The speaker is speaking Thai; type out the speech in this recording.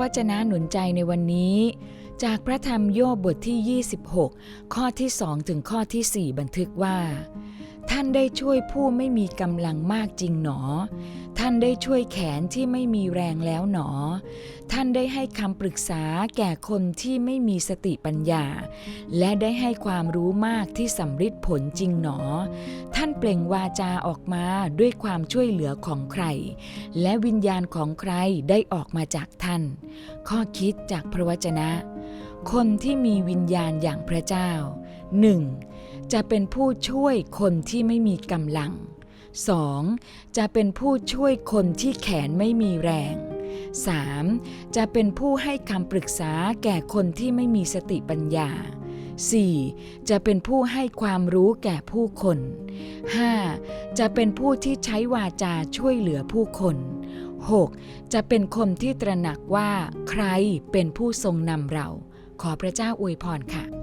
วจนะหนุนใจในวันนี้ จากพระธรรมโยบบทที่ 26 ข้อที่2ถึงข้อที่ 4 บันทึกว่า ท่านได้ช่วยผู้ไม่มีกำลังมากจริงหนอ ท่านได้ช่วยแขนที่ไม่มีแรงแล้วหนอ ท่านได้ให้คำปรึกษาแก่คนที่ไม่มีสติปัญญา และได้ให้ความรู้มากที่สำฤทธิ์ผลจริงหนอ ท่านเปล่งวาจาออกมาด้วยความช่วยเหลือของใคร และวิญญาณของใครได้ออกมาจากท่าน ข้อคิดจากพระวจนะ คนที่มีวิญญาณอย่างพระเจ้า 1. จะเป็นผู้ช่วยคนที่ไม่มีกำลัง 2. จะเป็นผู้ช่วยคนที่แขนไม่มีแรง 3. จะเป็นผู้ให้คำปรึกษาแก่คนที่ไม่มีสติปัญญา 4. จะเป็นผู้ให้ความรู้แก่ผู้คน 5. จะเป็นผู้ที่ใช้วาจาช่วยเหลือผู้คน 6. จะเป็นคนที่ตระหนักว่าใครเป็นผู้ทรงนำเรา ขอพระเจ้าอวยพรค่ะ